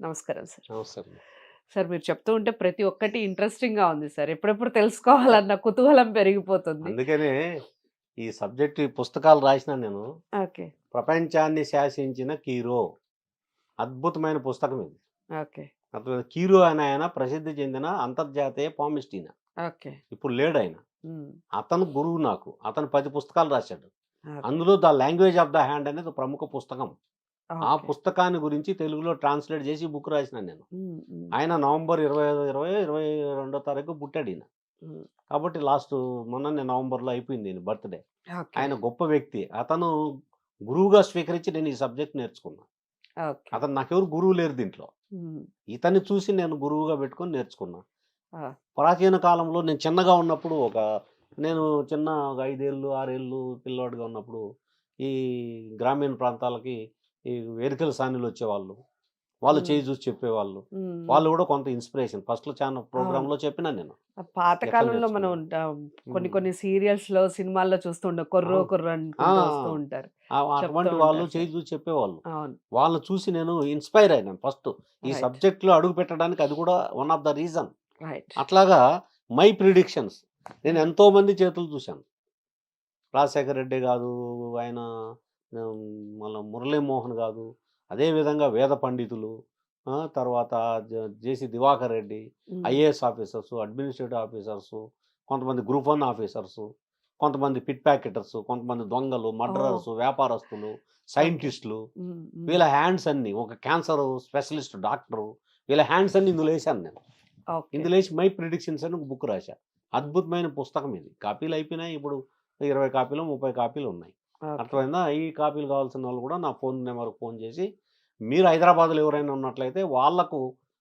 నమస్కారం సార్. నమస్కారం. సార్ మీరు చెప్తూ ఉంటే ప్రతి ఒక్కటి ఇంట్రెస్టింగ్‌గా ఉంది సార్. ఎప్పుడెప్పుడు తెలుసుకోవాలన్న కుతూహలం పెరిగిపోతుంది. అందుకనే ఈ సబ్జెక్ట్ ఈ పుస్తకాలు రాసినా నేను. ఓకే. ప్రపంచాన్ని శాసించిన కీరో. అద్భుతమైన పుస్తకం ఇది. ఓకే. అర్థమైందా? కీరో అనే ఆయన ప్రసిద్ధి చెందిన అంతర్జాతీయ పామిస్ట్ ఈయన. ఓకే. ఇప్పుడు లేడాయన. హ్మ్. అతను గురువు నాకు. అతను 10 పుస్తకాలు రాశాడు. అందులో the language of the hand అనేది ఒక ప్రముఖ పుస్తకం. ఆ. పుస్తకాన్ని గురించి తెలుగులో ట్రాన్స్‌లేట్ చేసి బుక్ రాసినాను నేను. ఆయన నవంబర్ 25, 20, 22 తారీఖు పుట్టాడు ఈయన. కాబట్టి లాస్ట్ మొన్ననే నవంబర్‌లో అయిపోయింది ఈయన బర్త్‌డే. ఆయన గొప్ప వ్యక్తి. అతను గురువుగా స్వీకరించి నేను ఈ సబ్జెక్ట్ నేర్చుకున్నా. ఓకే. అతను నాకెవరు గురువు లేరు దీంట్లో. ఇతన్ని చూసి నేను గురువుగా పెట్టుకొని నేర్చుకున్నా. ప్రాచీన కాలంలో నేను చిన్నగా ఉన్నప్పుడు ఒక నేను చిన్న ఒక 5 ఏళ్ళు, 6 ఏళ్ళు పిల్లోడిగా ఉన్నప్పుడు ఈ గ్రామీణ ప్రాంతాలకి ఈ ఎరికల సానిలు వచ్చేవాళ్ళు. వాళ్ళు. చేయి చూసి చెప్పేవాళ్ళు. వాళ్ళు కూడా కొంత ఇన్స్పిరేషన్. ఫస్ట్‌లో ఛానల్ అవును. ప్రోగ్రామ్‌లో చెప్పినా నేను. ఆ పాత ఎట్లా కాలంలో మనం. కొన్ని. కొన్ని సీరియల్స్‌లో, సినిమాల్లో చూస్తుండం కొర్రో. కొర్రో వస్తూ ఉంటారు. అటువంటి వాళ్ళు చేయి. చూసి చెప్పేవాళ్ళు. వాళ్ళని చూసి నేను ఇన్‌స్పైర్ అయినాను ఫస్ట్. ఈ రైట్. సబ్జెక్ట్‌లో అడుగు పెట్టడానికి అది కూడా వన్ ఆఫ్ ద రీజన్. అట్లాగా మై ప్రిడిక్షన్స్ నేను ఎంతోమంది చేతులు చూశాను. రాజశేఖర్ రెడ్డి గాదు, ఆయన మళ్ళా మురళీమోహన్ గాదు, అదే విధంగా వేద పండితులు! తర్వాత JC Diwakar Reddy. IAS officers, administrative officers, కొంతమంది గ్రూప్ 1 ఆఫీసర్సు, కొంతమంది పిట్ ప్యాకెటర్సు, కొంతమంది దొంగలు! మర్డరర్సు, వ్యాపారస్తులు. సైంటిస్టులు. వీళ్ళ హ్యాండ్స్ అన్నీ ఒక క్యాన్సర్ స్పెషలిస్ట్ డాక్టరు వీళ్ళ హ్యాండ్స్ అన్నీ ఇందులో ఏశాను నేను. ఇందులో ఏసి మై ప్రిడిక్షన్స్ అని ఒక బుక్ రాశా. అద్భుతమైన పుస్తకం ఇది. కాపీలు అయిపోయినాయి. ఇప్పుడు 20 కాపీలో, 30 కాపీలు ఉన్నాయి. అర్థమైందా? ఈ కాపీలు కావాల్సిన వాళ్ళు కూడా నా ఫోన్ నెంబర్‌కి ఫోన్ చేసి మీరు హైదరాబాద్‌లో ఎవరైనా ఉన్నట్లయితే వాళ్ళకు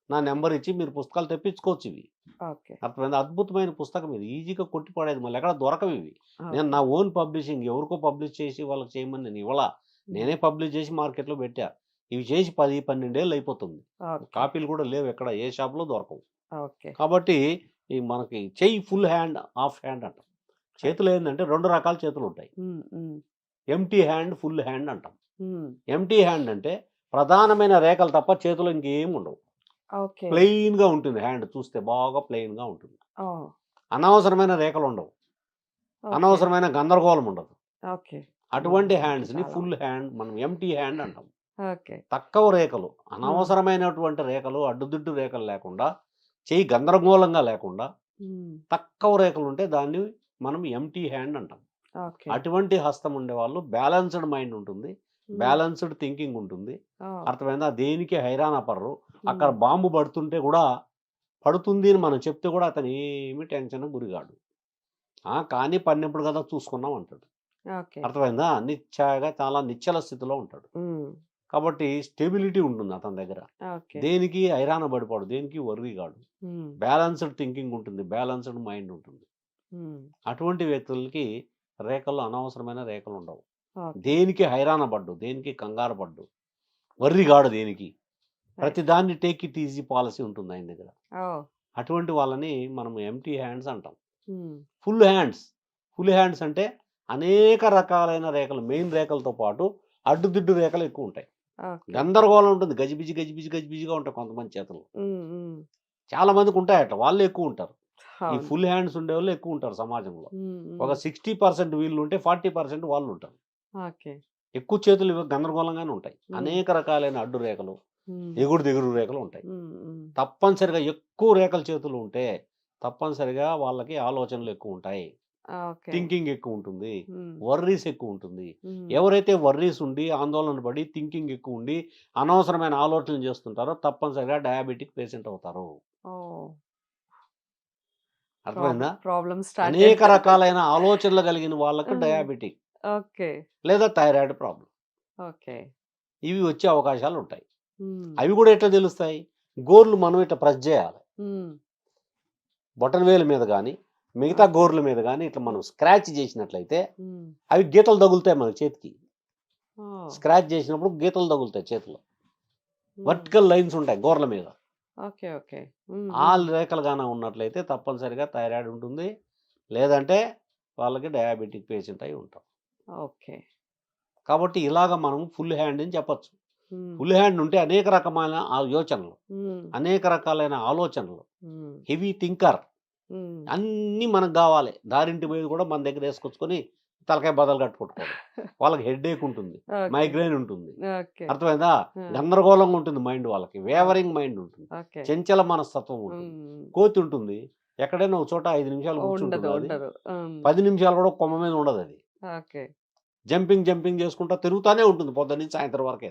నా నెంబర్ ఇచ్చి మీరు పుస్తకాలు తెప్పించుకోవచ్చు ఇవి. ఓకే. అర్థమైందా? అద్భుతమైన పుస్తకం ఇది. ఈజీగా కొట్టి పడేది మళ్ళీ ఎక్కడ దొరకవు ఇవి. నేను. నా ఓన్ పబ్లిషింగ్ ఎవరికో పబ్లిష్ చేసి వాళ్ళకి చేయమని నేను ఇవ్వలా. నేనే పబ్లిష్ చేసి మార్కెట్‌లో పెట్టా. ఇవి చేసి 10, 12 ఏళ్ళు అయిపోతుంది. కాపీలు కూడా లేవు ఎక్కడ ఏ షాప్‌లో దొరకవు. కాబట్టి ఈ మనకి చెయ్యి ఫుల్ హ్యాండ్, హాఫ్ హ్యాండ్ అంటాం. రైట్. చేతులు ఏందంటే 2 రకాల చేతులు ఉంటాయి. ఎంప్టీ హ్యాండ్, ఫుల్ హ్యాండ్ అంటాం. ఎంప్టీ హ్యాండ్ అంటే ప్రధానమైన రేఖలు తప్ప చేతిలో ఇంకేం ఉండవు. ఓకే. ప్లెయిన్‌గా ఉంటుంది హ్యాండ్ చూస్తే బాగా ప్లెయిన్‌గా ఉంటుంది. ఓహ్! అనవసరమైన రేఖలు ఉండవు. అనవసరమైన గందరగోళం ఉండదు. అటువంటి హ్మ్. హ్యాండ్స్‌ని చాలా ఫుల్ హ్యాండ్ మనం ఎంప్టీ హ్యాండ్ అంటాం. తక్కువ రేఖలు. అనవసరమైనటువంటి రేఖలు, అడ్డుదిడ్డు రేఖలు లేకుండా, చెయ్యి గందరగోళంగా లేకుండా. తక్కువ రేఖలు ఉంటే దాన్ని మనం ఎంప్టీ హ్యాండ్ అంటాం. అటువంటి హస్తం ఉండేవాళ్ళు బ్యాలెన్స్‌డ్ మైండ్ ఉంటుంది. బ్యాలెన్స్‌డ్ థింకింగ్ ఉంటుంది. అర్థమైందా? దేనికి హైరాణ పడరు. అక్కడ. బాంబు పడుతుంటే కూడా పడుతుంది అని మనం చెప్తే కూడా అతను ఏమి టెన్షన్‌కి గురిగాడు. ఆ! కానీ పడినప్పుడు కదా చూసుకున్నాం అంటాడు. అర్థమైందా? నిశ్చయగా చాలా నిశ్చల స్థితిలో ఉంటాడు. కాబట్టి స్టెబిలిటీ ఉంటుంది అతని దగ్గర. దేనికి హైరాణ పడిపోడు. దేనికి వర్రీ కాడు. బ్యాలెన్స్‌డ్ థింకింగ్ ఉంటుంది. బ్యాలెన్స్‌డ్ మైండ్ ఉంటుంది. అటువంటి వ్యక్తులకి రేఖల్లో అనవసరమైన రేఖలు ఉండవు. దేనికి హైరాణ పడ్డు. దేనికి కంగారు పడ్డు. వర్రీ కాడు దేనికి. ప్రతి. దాన్ని టేక్ ఇట్ ఈజీ పాలిసీ ఉంటుంది ఆయన దగ్గర. అటువంటి వాళ్ళని మనం ఎంప్టీ హ్యాండ్స్ అంటాం. Full hands. ఫుల్ హ్యాండ్స్ అంటే అనేక రకాలైన రేఖలు మెయిన్ రేఖలతో పాటు అడ్డుదిడ్డు రేఖలు ఎక్కువ ఉంటాయి. గందరగోళం ఉంటుంది. గజిబిజి, గజిబిజి, గజిబిజిగా ఉంటాయి కొంతమంది చేతులు. చాలా మందికి ఉంటాయట. వాళ్ళే ఎక్కువ ఉంటారు. ఈ. ఫుల్ హ్యాండ్స్ ఉండేవాళ్ళు ఎక్కువ ఉంటారు సమాజంలో. ఒక హ్మ్. 60% వీళ్ళు ఉంటే 40% వాళ్ళు ఉంటారు. ఎక్కువ చేతులు గందరగోళంగానే ఉంటాయి. అనేక రకాలైన అడ్డు రేఖలు. ఎగుడు దిగుడు రేఖలు ఉంటాయి. తప్పనిసరిగా ఎక్కువ రేఖల చేతులు ఉంటే తప్పనిసరిగా వాళ్ళకి ఆలోచనలు ఎక్కువ ఉంటాయి. థింకింగ్ ఎక్కువ ఉంటుంది. వర్రీస్ ఎక్కువ ఉంటుంది. ఎవరైతే వర్రీస్ ఉండి, ఆందోళన పడి, థింకింగ్ ఎక్కువ ఉండి, అనవసరమైన ఆలోచనలు చేస్తుంటారో తప్పనిసరిగా డయాబెటిక్ పేషెంట్ అవుతారు. అర్థమైందా? ప్రాబ్లమ్ అనేక రకాలైన ఆలోచనలు కలిగిన వాళ్ళకి. Diabetic okay. లేదా థైరాయిడ్ ప్రాబ్లమ్. ఓకే. ఇవి వచ్చే అవకాశాలు ఉంటాయి. అవి కూడా ఎట్లా తెలుస్తాయి? గోర్లు మనం ఇట్లా ప్రెస్ చేయాలి. హ్మ్. బొటనవేలు మీద గాని, మిగతా. గోర్ల మీద గాని ఇట్లా మనం స్క్రాచ్ చేసినట్లయితే. అవి గీతలు తగులుతాయి మన చేతికి. స్క్రాచ్ చేసినప్పుడు గీతలు తగులుతాయి చేతిలో. వర్టికల్ లైన్స్ ఉంటాయి గోర్ల మీద. ఓకే. ఓకే. హ్మ్. ఆ హ్మ్. రేఖలు గాన ఉన్నట్లయితే తప్పనిసరిగా థైరాయిడ్ ఉంటుంది. లేదంటే వాళ్ళకి డయాబెటిక్ పేషెంట్ అయి ఉంటాం. ఓకే. కాబట్టి ఇలాగ మనం ఫుల్ హ్యాండ్ అని చెప్పొచ్చు. ఫుల్ హ్యాండ్ ఉంటే అనేక రకమైన యోచనలు. అనేక రకాలైన ఆలోచనలు. Heavy thinker. అన్నీ మనకు కావాలి దారింటి మీద కూడా మన దగ్గర వేసుకొచ్చుకొని తలకాయ బదలు కట్టుకుంటుకోవడం వాళ్ళకి హెడ్ ఏక్ ఉంటుంది. మైగ్రేన్ ఉంటుంది. అర్థమైందా! గందరగోళంగా ఉంటుంది మైండ్ వాళ్ళకి వేవరింగ్ మైండ్ ఉంటుంది. చెంచల మనస్తత్వం ఉంటుంది. కోతి ఉంటుంది ఎక్కడైనా ఒక చోట ఐదు నిమిషాలు. కూర్చుంటుంది. పది నిమిషాలు కూడా కొమ్మ మీద ఉండదు అది. జంపింగ్ జంపింగ్ చేసుకుంటా తిరుగుతానే ఉంటుంది పొద్దున్న నుంచి సాయంత్రం వరకే.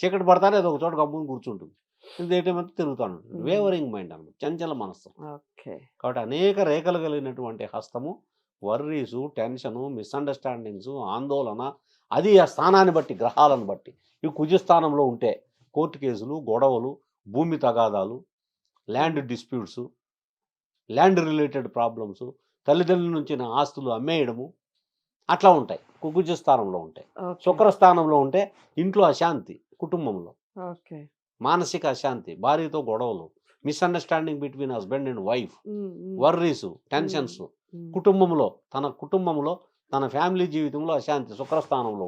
చీకటి పడతానే అది ఒక చోట గమ్ముని కూర్చుంటుంది ఇదేంటంటే తిరుగుతాను. వేవరింగ్ మైండ్ అనమాట చంచల మనస్సు ఓకే. కాబట్టి అనేక రేఖలు కలిగినటువంటి హస్తము వర్రీసు టెన్షను మిస్అండర్స్టాండింగ్స్ ఆందోళన అది ఆ స్థానాన్ని బట్టి గ్రహాలను బట్టి ఈ కుజస్థానంలో ఉంటే కోర్టు కేసులు గొడవలు భూమి తగాదాలు land disputes land related problems తల్లిదండ్రుల నుంచి ఆస్తులు అమ్మేయడము అట్లా ఉంటాయి కుకుజ స్థానంలో ఉంటాయి ఓకే. శుక్ర స్థానంలో ఉంటే ఇంట్లో అశాంతి కుటుంబంలో. మానసిక అశాంతి భార్యతో గొడవలు misunderstanding between husband and wife. Worries tensions. కుటుంబంలో తన కుటుంబంలో తన ఫ్యామిలీ జీవితంలో అశాంతి శుక్రస్థానంలో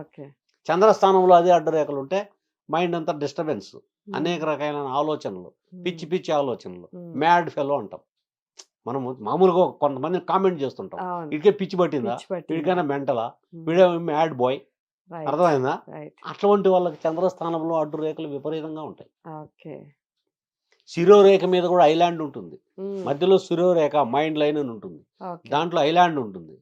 ఓకే. చంద్రస్థానంలో అదే అడ్డరేఖలు ఉంటే మైండ్ అంతా డిస్టర్బెన్స్. అనేక రకాలైన ఆలోచనలు పిచ్చి. పిచ్చి ఆలోచనలు. మ్యాడ్ ఫెలో అంటాం మనము మామూలుగా కొంతమంది కామెంట్ చేస్తుంటాం. వీడికే పిచ్చి పట్టిందా? వీడికైనా మెంటలా. వీడే మ్యాడ్ బాయ్. అర్థమైందా. అటువంటి వాళ్ళకి చంద్రస్థానంలో అడ్డు రేఖలు విపరీతంగా ఉంటాయి. శిరోరేఖ మీద కూడా ఐలాండ్ ఉంటుంది. మధ్యలో శిరోరేఖ మైండ్ లైన్ అని ఉంటుంది. దాంట్లో ఐలాండ్ ఉంటుంది.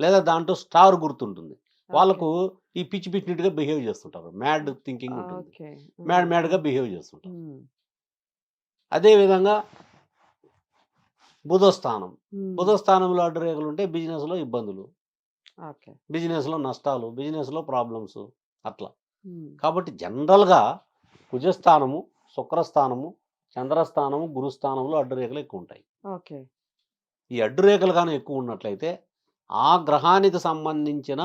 లేదా దాంట్లో స్టార్ గుర్తుంటుంది. వాళ్ళకు ఈ పిచ్చి పిచ్చినట్టుగా బిహేవ్ చేస్తుంటారు మ్యాడ్ థింకింగ్ ఉంటుంది. మ్యాడ్. మ్యాడ్గా బిహేవ్ చేస్తుంటారు. అదేవిధంగా బుధస్థానం. బుధస్థానంలో అడ్డు రేఖలు ఉంటే బిజినెస్లో ఇబ్బందులు. బిజినెస్లో నష్టాలు బిజినెస్లో ప్రాబ్లమ్స్ అట్లా. కాబట్టి జనరల్గా కుజస్థానము శుక్రస్థానము చంద్రస్థానము గురుస్థానంలో అడ్డురేఖలు ఎక్కువ ఉంటాయి ఓకే. ఈ అడ్డురేఖలు కానీ ఎక్కువ ఉన్నట్లయితే ఆ గ్రహానికి సంబంధించిన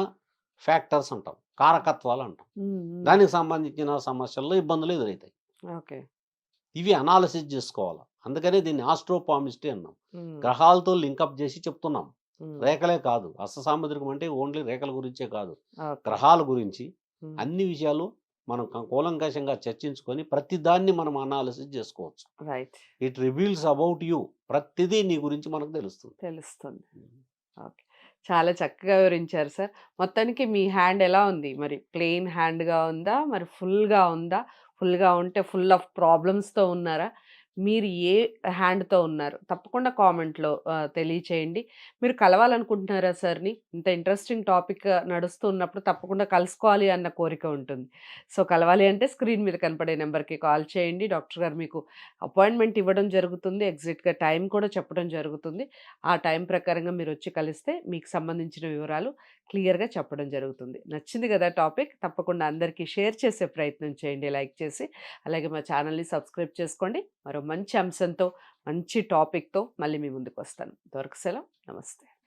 ఫ్యాక్టర్స్ అంటాం కారకత్వాలు అంటాం. దానికి సంబంధించిన సమస్యల్లో ఇబ్బందులు ఎదురవుతాయి ఓకే. ఇవి అనాలిసిస్ చేసుకోవాలి అందుకనే దీన్ని ఆస్ట్రోపామిస్టీ అన్నాం. గ్రహాలతో లింకప్ చేసి చెప్తున్నాం. రేఖలే కాదు అష్టసాముద్రికం అంటే ఓన్లీ రేఖల గురించే కాదు. గ్రహాల గురించి. అన్ని విషయాలు మనం కూలంకషంగా చర్చించుకొని ప్రతి దాన్ని మనం అనాలిసిస్ చేసుకోవచ్చు right. It reveals about you ప్రతిదీ నీ గురించి మనకు తెలుస్తుంది తెలుస్తుంది. ఓకే. చాలా చక్కగా వివరించారు సార్. మొత్తానికి మీ హ్యాండ్ ఎలా ఉంది? మరి ప్లెయిన్ హ్యాండ్‌గా ఉందా? మరి ఫుల్‌గా ఉందా? ఫుల్‌గా ఉంటే ఫుల్ ఆఫ్ ప్రాబ్లమ్స్‌తో ఉన్నారా? మీరు ఏ హ్యాండ్‌తో ఉన్నారు? తప్పకుండా కామెంట్‌లో తెలియచేయండి. మీరు కలవాలనుకుంటున్నారా సార్‌ని? ఇంత ఇంట్రెస్టింగ్ టాపిక్ నడుస్తూ ఉన్నప్పుడు తప్పకుండా కలుసుకోవాలి అన్న కోరిక ఉంటుంది. సో, కలవాలి అంటే స్క్రీన్ మీద కనపడే నెంబర్‌కి కాల్ చేయండి. డాక్టర్ గారు మీకు అపాయింట్మెంట్ ఇవ్వడం జరుగుతుంది. ఎగ్జాక్ట్‌గా టైం కూడా చెప్పడం జరుగుతుంది. ఆ టైం ప్రకారంగా మీరు వచ్చి కలిస్తే మీకు సంబంధించిన వివరాలు క్లియర్‌గా చెప్పడం జరుగుతుంది. నచ్చింది కదా టాపిక్? తప్పకుండా అందరికీ షేర్ చేసే ప్రయత్నం చేయండి లైక్ చేసి. అలాగే మా ఛానల్‌ని సబ్స్క్రైబ్ చేసుకోండి. మరో మంచి అంశంతో, మంచి టాపిక్‌తో మళ్ళీ మీ ముందుకొస్తాను. వస్తాను సెలవు. నమస్తే.